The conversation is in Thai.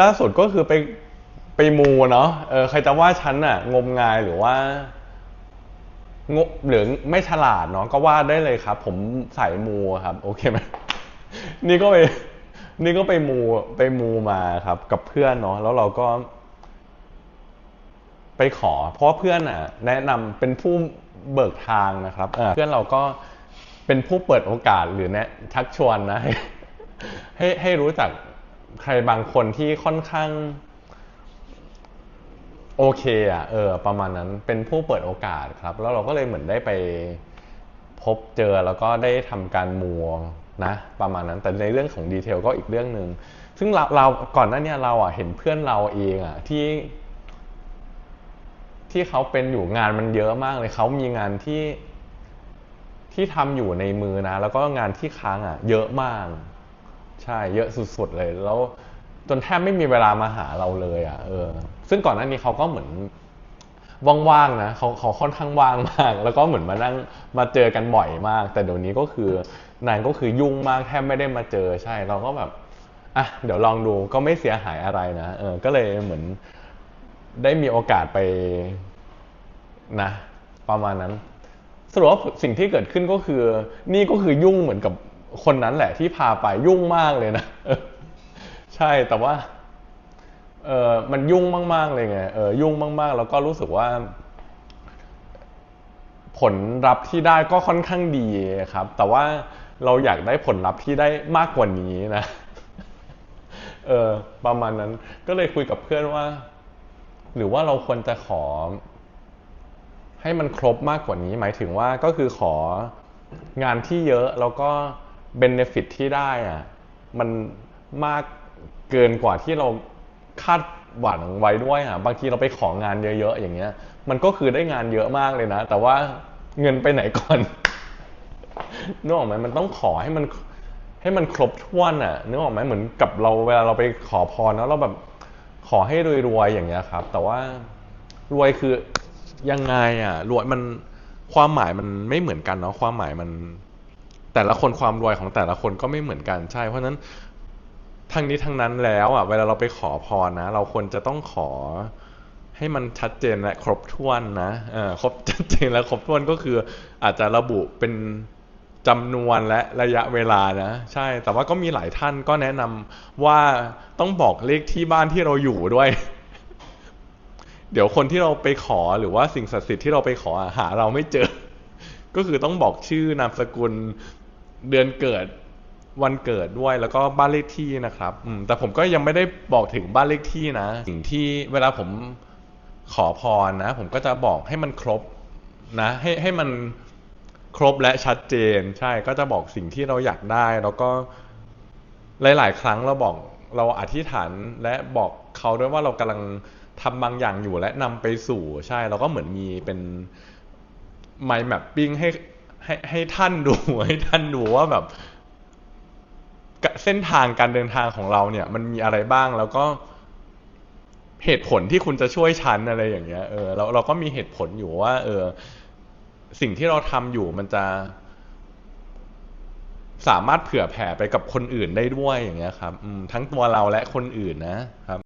ล่าสุดก็คือไปไปมูเนาะเออใครจะว่าฉันอะงมงายหรือว่างบหรือไม่ฉลาดเนาะก็ว่าได้เลยครับ ผมสายมูครับ โอเคไหมนี่ก็ไปนี่ก็ไปมูไปมูมาครับ กับเพื่อนเนาะแล้วเราก็ ไปขอ เพราะเพื่อนอะ แนะนำเป็นผู้เบิกทางนะครับเพื่อนเราก็เป็นผู้เปิดโอกาสหรือแนะชักชวนนะให้ให้รู้จัก ใครบางคนที่ค่อนข้างโอเคอะเออประมาณนั้นเป็นผู้เปิดโอกาสครับ แล้วเราก็เลยเหมือนได้ไปพบเจอแล้วก็ได้ทำการมัวนะประมาณนั้นแต่ในเรื่องของดีเทลก็อีกเรื่องหนึ่งซึ่งเราเราก่อนหน้านี้เราอะเห็นเพื่อนเราเองอะที่ ที่เขาเป็นอยู่งานมันเยอะมากเลยเขามีงานที่ที่ทำอยู่ในมือนะ แล้วก็งานที่ค้างอะ เยอะมาก ใช่เยอะสุดๆเลย แล้วจนแทบไม่มีเวลามาหาเราเลยอะเออ ซึ่งก่อนหน้านี้เขาก็เหมือนว่างๆนะเขาเขาค่อนข้างว่างมาก แล้วก็เหมือนมานั่งมาเจอกันบ่อยมาก แต่เดี๋ยวนี้ก็คือนางก็คือยุ่งมากแทบไม่ได้มาเจอใช่ เราก็แบบอะเดี๋ยวลองดูก็ไม่เสียหายอะไรนะเออ ก็เลยเหมือนได้มีโอกาสไปนะ ประมาณนั้นสรุปว่าสิ่งที่เกิดขึ้นก็คือ นี่ก็คือยุ่งเหมือนกับ คนนั้นแหละที่พาไปยุ่งมากเลยนะใช่แต่ว่าเออมันยุ่งมาก ๆ เลยไงเออยุ่งมาก ๆ แล้วก็รู้สึกว่า ผลลัพธ์ที่ได้ก็ค่อนข้างดีครับ แต่ว่าเราอยากได้ผลลัพธ์ที่ได้มากกว่านี้นะเออประมาณนั้นก็เลยคุยกับเพื่อนว่า หรือว่าเราควรจะขอ ให้มันครบมากกว่านี้ หมายถึงว่าก็คือของานที่เยอะแล้วก็ เบนฟิตที่ได้อะมันมากเกินกว่าที่เราคาดหวังไว้ด้วยอะบางทีเราไปของานเยอะๆอย่างเงี้ย มันก็คือได้งานเยอะมากเลยนะ แต่ว่าเงินไปไหนก่อนนึกออกไหมมันต้องขอให้มันให้มันครบถ้วนอะนึกออกไหมเหมือนกับเราเวลาเราไปขอพรแล้วเราแบบขอให้รวยๆอย่างเงี้ยครับ แต่ว่ารวยคือยังไงอะรวยมันความหมายมันไม่เหมือนกันเนาะความหมายมัน แต่ละคนความรวยของแต่ละคนก็ไม่เหมือนกันใช่ เพราะนั้นทั้งนี้ทั้งนั้นแล้วอะเวลาเราไปขอพรนะ เราควรจะต้องขอให้มันชัดเจนและครบถ้วนนะเออครบชัดเจนและครบถ้วนก็คืออาจจะระบุเป็นจำนวนและระยะเวลานะ ใช่ แต่ว่าก็มีหลายท่านก็แนะนำว่าต้องบอกเลขที่บ้านที่เราอยู่ด้วย เดี๋ยวคนที่เราไปขอหรือว่าสิ่งศักดิ์สิทธิ์ที่เราไปขอหาเราไม่เจอ ก็คือต้องบอกชื่อนามสกุล เดือนเกิดวันเกิดด้วยแล้วก็บ้านเลขที่นะครับอืมแต่ผมก็ยังไม่ได้บอกถึงบ้านเลขที่นะ สิ่งที่เวลาผมขอพรนะ ผมก็จะบอกให้มันครบนะ ให้ให้มันครบและชัดเจน ใช่ก็จะบอกสิ่งที่เราอยากได้ แล้วก็หลาย ๆ ครั้งเราบอกเราอธิษฐานและบอกเขาด้วยว่าเรากำลังทำบางอย่างอยู่และนำไปสู่ ใช่เราก็เหมือนมีเป็น mind mapping ให้ ให้ให้ท่านดูให้ท่านดูว่าแบบเส้นทางการเดินทางของเราเนี่ย มันมีอะไรบ้างแล้วก็เหตุผลที่คุณจะช่วยฉันอะไรอย่างเงี้ยเออเราเราก็มีเหตุผลอยู่ว่า เออ สิ่งที่เราทำอยู่มันจะ สามารถเผื่อแผ่ไปกับคนอื่นได้ด้วยอย่างเงี้ยครับทั้งตัวเราและคนอื่นนะครับ